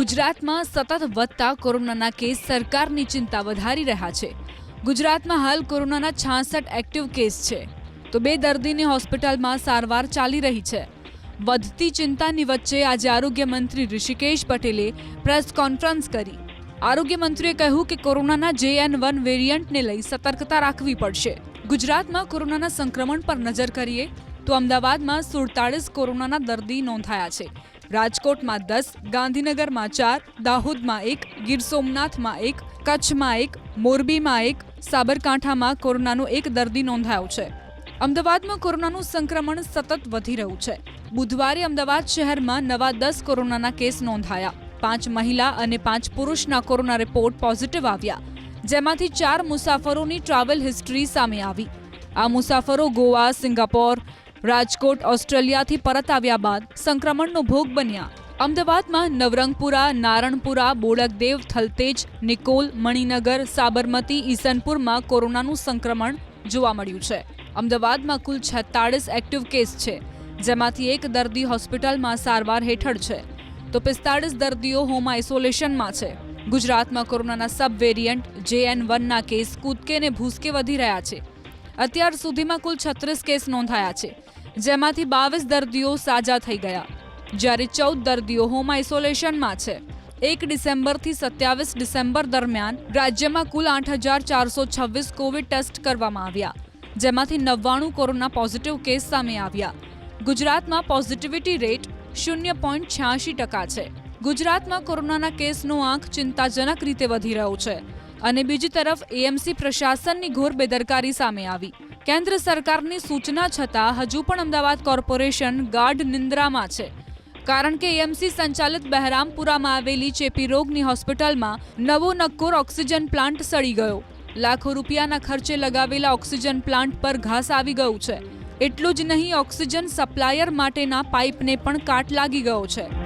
ગુજરાતમાં સતત વધતા કોરોનાના કેસ સરકારની ચિંતા વધારી રહ્યા છે. ગુજરાતમાં હાલ કોરોનાના છાસઠ એક્ટિવ કેસ છે. તો બે દર્દીની હોસ્પિટલમાં સારવાર ચાલી રહી છે. વધતી ચિંતાની વચ્ચે આજે આરોગ્ય મંત્રી ઋષિકેશ પટેલે પ્રેસ કોન્ફરન્સ કરી. આરોગ્ય મંત્રીએ કહ્યું કે કોરોનાના જે એન વન વેરિયન્ટને લઈ સતર્કતા રાખવી પડશે. ગુજરાતમાં કોરોનાના સંક્રમણ પર નજર કરીએ તો અમદાવાદમાં સુડતાળીસ કોરોનાના દર્દી નોંધાયા છે. રાજકોટમાં દસ, ગાંધીનગરમાં ચાર, દાહોદમાં એક, ગીર સોમનાથમાં એક, કચ્છમાં એક, મોરબીમાં એક, સાબરકાંઠામાં કોરોનાનો એક દર્દી નોંધાયો છે. અમદાવાદમાં કોરોનાનું સંક્રમણ સતત વધી રહ્યું છે. બુધવારે અમદાવાદ શહેરમાં નવા દસ કોરોનાના કેસ નોંધાયા. પાંચ મહિલા અને પાંચ પુરુષના કોરોના રિપોર્ટ પોઝિટિવ આવ્યા. જેમાંથી ચાર મુસાફરોની ટ્રાવેલ હિસ્ટ્રી સામે આવી. આ મુસાફરો ગોવા, સિંગાપોર રાજકોટ, ઓસ્ટ્રેલિયાથી પરત આવ્યા બાદ સંક્રમણનો ભોગ બન્યા. અમદાવાદમાં નવરંગપુરા, નારણપુરા બોળકદેવ થલતેજ, નિકોલ, મણિનગર, સાબરમતી, ઈસનપુરમાં કોરોનાનું સંક્રમણ જોવા મળ્યું છે. અમદાવાદમાં કુલ છેતાળીસ એક્ટિવ કેસ છે, જેમાંથી એક દર્દી હોસ્પિટલમાં સારવાર હેઠળ છે. તો પિસ્તાળીસ દર્દીઓ હોમ આઇસોલેશનમાં છે. ગુજરાતમાં કોરોનાના સબ વેરિયન્ટ જે એન વનના કેસ કૂદકે ને ભૂસકે વધી રહ્યા છે. અત્યાર સુધીમાં કુલ છત્રીસ કેસ નોંધાયા છે, જેમાંથી બાવીસ દર્દીઓ સાજા થઈ ગયા. જ્યારે ચૌદ દર્દીઓ હોમ આઇસોલેશનમાં છે, એક ડિસેમ્બરથી સત્યાવીસ ડિસેમ્બર દરમિયાન રાજ્યમાં કુલ આઠ હજાર ચારસો છવ્વીસ કોવિડ ટેસ્ટ કરવામાં આવ્યા, જેમાંથી નવ્વાણું કોરોના પોઝિટિવ કેસ સામે આવ્યા. ગુજરાતમાં પોઝિટિવિટી રેટ શૂન્ય પોઈન્ટ છ્યાસી ટકા છે. ગુજરાતમાં કોરોનાના કેસનો આંક ચિંતાજનક રીતે વધી રહ્યો છે. અને બીજી તરફ એએમસી પ્રશાસનની ઘોર બેદરકારી સામે આવી. કેન્દ્ર સરકારની સૂચના છતાં હજુ પણ અમદાવાદ કોર્પોરેશન ગાઢ નિંદ્રામાં છે. કારણ કે એએમસી સંચાલિત બહેરામપુરામાં આવેલી ચેપી રોગની હોસ્પિટલમાં નવો નક્કોર ઓક્સિજન પ્લાન્ટ સડી ગયો. લાખો રૂપિયાના ખર્ચે લગાવેલા ઓક્સિજન પ્લાન્ટ પર ઘાસ આવી ગયું છે. એટલું જ નહીં, ઓક્સિજન સપ્લાયર માટેના પાઇપને પણ કાટ લાગી ગયો છે.